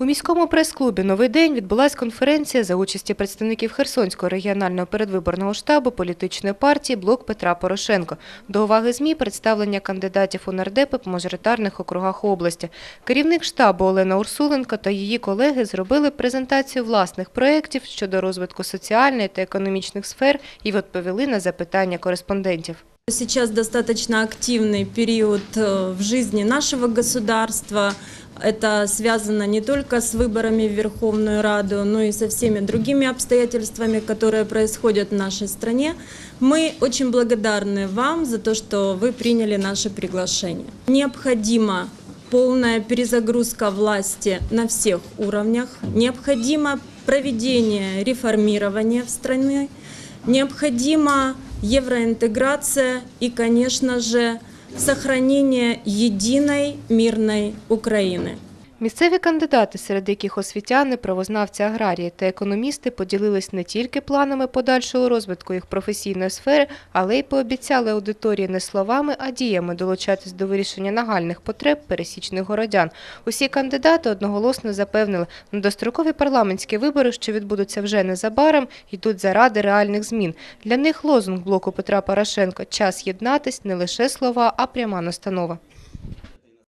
У міському прес-клубі «Новий день» відбулась конференція за участі представників Херсонського регіонального передвиборного штабу політичної партії «Блок Петра Порошенко». До уваги ЗМІ представлення кандидатів у нардепи по мажоритарних округах області. Керівник штабу Олена Урсуленко та її колеги зробили презентацію власних проєктів щодо розвитку соціальної та економічних сфер і відповіли на запитання кореспондентів. Сейчас достаточно активный период э, в жизни нашего государства. Это связано не только с выборами в Верховную Раду, но и со всеми другими обстоятельствами, которые происходят в нашей стране. Мы очень благодарны вам за то, что вы приняли наше приглашение. Необходима полная перезагрузка власти на всех уровнях. Необходимо проведение реформирования в стране. Необходима евроинтеграция и, конечно же, сохранение единой мирной Украины. Місцеві кандидати, серед яких освітяни, правознавці аграрії та економісти, поділились не тільки планами подальшого розвитку їх професійної сфери, але й пообіцяли аудиторії не словами, а діями долучатись до вирішення нагальних потреб пересічних городян. Усі кандидати одноголосно запевнили, на дострокові парламентські вибори, що відбудуться вже незабаром, йдуть заради реальних змін. Для них лозунг блоку Петра Порошенко «Час єднатись» не лише слова, а пряма настанова.